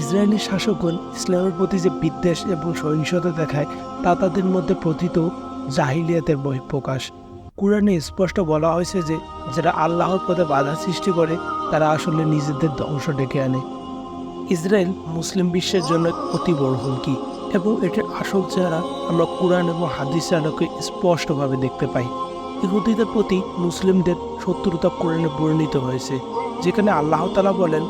Israeli শাসকগণ ইসলামের প্রতি যে বিদ্বেষ এবং সহিংসতা দেখায়, তা তাদের মধ্যে প্রথিত জাহিলিয়াতের বহিঃপ্রকাশ কোরআনে স্পষ্ট বলা হয়েছে যে, যারা আল্লাহর পথে বাধা সৃষ্টি করে, তারা আসলে নিজেদের ধ্বংস ডেকে আনে। ইসরায়েল মুসলিম বিশ্বের জন্য অতি বড় হুমকি, এবং এটির আসল চেহারা আমরা কোরআন এবং হাদিস আলোকে স্পষ্টভাবে দেখতে পাই। ইহুদিদের প্রতি মুসলিমদের শত্রুতা কোরআনে বর্ণিত হয়েছে, যেখানে আল্লাহ তালা বলেন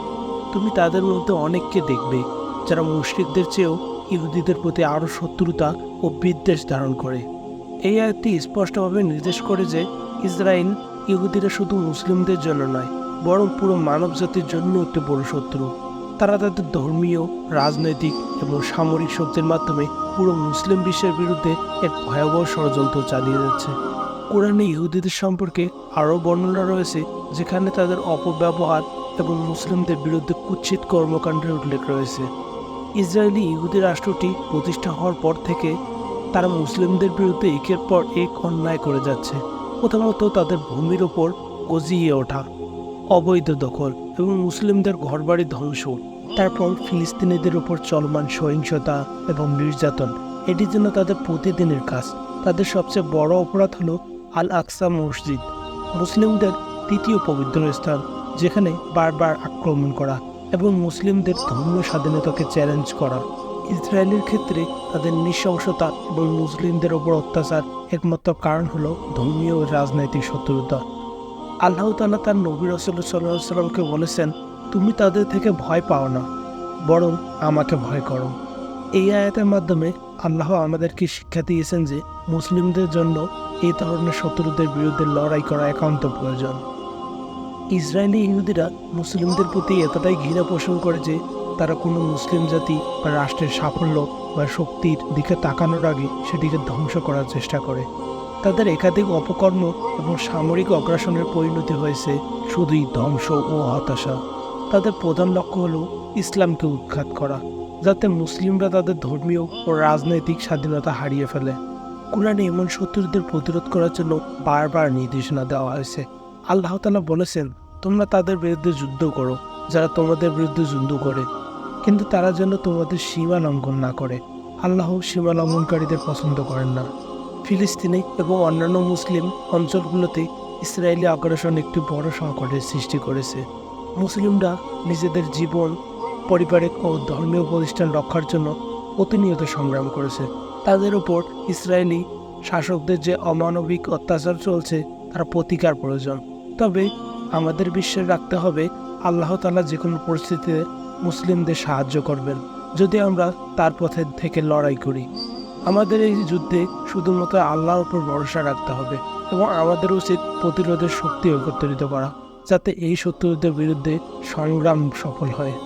তুমি তাদের মধ্যে অনেককে দেখবে, যারা মুশরিকদের চেয়েও ইহুদিদের প্রতি আরও শত্রুতা ও বিদ্বেষ ধারণ করে। এই আয়াতটি স্পষ্টভাবে নির্দেশ করে যে ইসরায়েল ইহুদিরা শুধু মুসলিমদের জন্য নয়, বরং পুরো মানব জাতির জন্য একটি বড় শত্রু। তারা তাদের ধর্মীয়, রাজনৈতিক এবং সামরিক শক্তির মাধ্যমে পুরো মুসলিম বিশ্বের বিরুদ্ধে এক ভয়াবহ ষড়যন্ত্র চালিয়ে যাচ্ছে। কোরআনে ইহুদিদের সম্পর্কে আরও বর্ণনা রয়েছে, যেখানে তাদের অপব্যবহার এবং মুসলিমদের বিরুদ্ধে কুৎসিত কর্মকাণ্ডের উল্লেখ রয়েছে। ইসরায়েলি ইহুদি রাষ্ট্রটি প্রতিষ্ঠা হওয়ার পর থেকে তারা মুসলিমদের বিরুদ্ধে একের পর এক অন্যায় করে যাচ্ছে, প্রথমত তাদের ভূমির ওপর গজিয়ে ওঠা, অবৈধ দখল এবং মুসলিমদের ঘরবাড়ি ধ্বংস, তারপর ফিলিস্তিনিদের উপর চলমান সহিংসতা এবং নির্যাতন। এটির জন্য তাদের প্রতিদিনের কাজ। তাদের সবচেয়ে বড় অপরাধ হলো আল আকসা মসজিদ, মুসলিমদের তৃতীয় পবিত্র স্থান। যেখানে বারবার আক্রমণ করা এবং মুসলিমদের ধর্মীয় স্বাধীনতাকে চ্যালেঞ্জ করা। ইসরায়েলের ক্ষেত্রে তাদের নৃশংসতা এবং মুসলিমদের ওপর অত্যাচার একমাত্র কারণ হলো ধর্মীয় ও রাজনৈতিক শত্রুতা। আল্লাহ তালা তার নবী রসুল সাল্লামকে বলেছেন, তুমি তাদের থেকে ভয় পাও না, বরং আমাকে ভয় করো। এই আয়াতের মাধ্যমে আল্লাহ আমাদেরকে শিক্ষা দিয়েছেন যে মুসলিমদের জন্য এই ধরনের শত্রুদের বিরুদ্ধে লড়াই করা একান্ত প্রয়োজন। ইসরায়েলি ইহুদিরা মুসলিমদের প্রতি এতটাই ঘৃণা পোষণ করে যে তারা কোনো মুসলিম জাতি বা রাষ্ট্রের সাফল্য বা শক্তির দিকে তাকানোর আগে সেটিকে ধ্বংস করার চেষ্টা করে। তাদের একাধিক অপকর্ম এবং সামরিক অগ্রাসনের পরিণতি হয়েছে শুধুই ধ্বংস ও হতাশা। তাদের প্রধান লক্ষ্য হলো ইসলামকে উৎখাত করা, যাতে মুসলিমরা তাদের ধর্মীয় ও রাজনৈতিক স্বাধীনতা হারিয়ে ফেলে। কোরআনে এমন শত্রুদের প্রতিরোধ করার জন্য বারবার নির্দেশনা দেওয়া হয়েছে। আল্লাহ তালা বলেছেন, তোমরা তাদের বিরুদ্ধে যুদ্ধ করো, যারা তোমাদের বিরুদ্ধে যুদ্ধ করে। কিন্তু তারা যেন তোমাদের সীমা লঙ্ঘন না করে। আল্লাহ সীমা লঙ্ঘনকারীদের পছন্দ করেন না। ফিলিস্তিনি এবং অন্যান্য মুসলিম অঞ্চলগুলোতে ইসরায়েলি আগ্রাসন একটি বড় সংকটের সৃষ্টি করেছে। মুসলিমরা নিজেদের জীবন, পারিবারিক ও ধর্মীয় প্রতিষ্ঠান রক্ষার জন্য প্রতিনিয়ত সংগ্রাম করেছে। তাদের ওপর ইসরায়েলি শাসকদের যে অমানবিক অত্যাচার চলছে, তার প্রতিকার প্রয়োজন। তবে আমাদের বিশ্বাস রাখতে হবে আল্লাহ তালা যে কোনো পরিস্থিতিতে মুসলিমদের সাহায্য করবেন, যদি আমরা তার পথে থেকে লড়াই করি। আমাদের এই যুদ্ধে শুধুমাত্র আল্লাহর উপর ভরসা রাখতে হবে এবং আমাদের উচিত প্রতিরোধের শক্তি একত্রিত করা, যাতে এই শত্রুদের বিরুদ্ধে সংগ্রাম সফল হয়।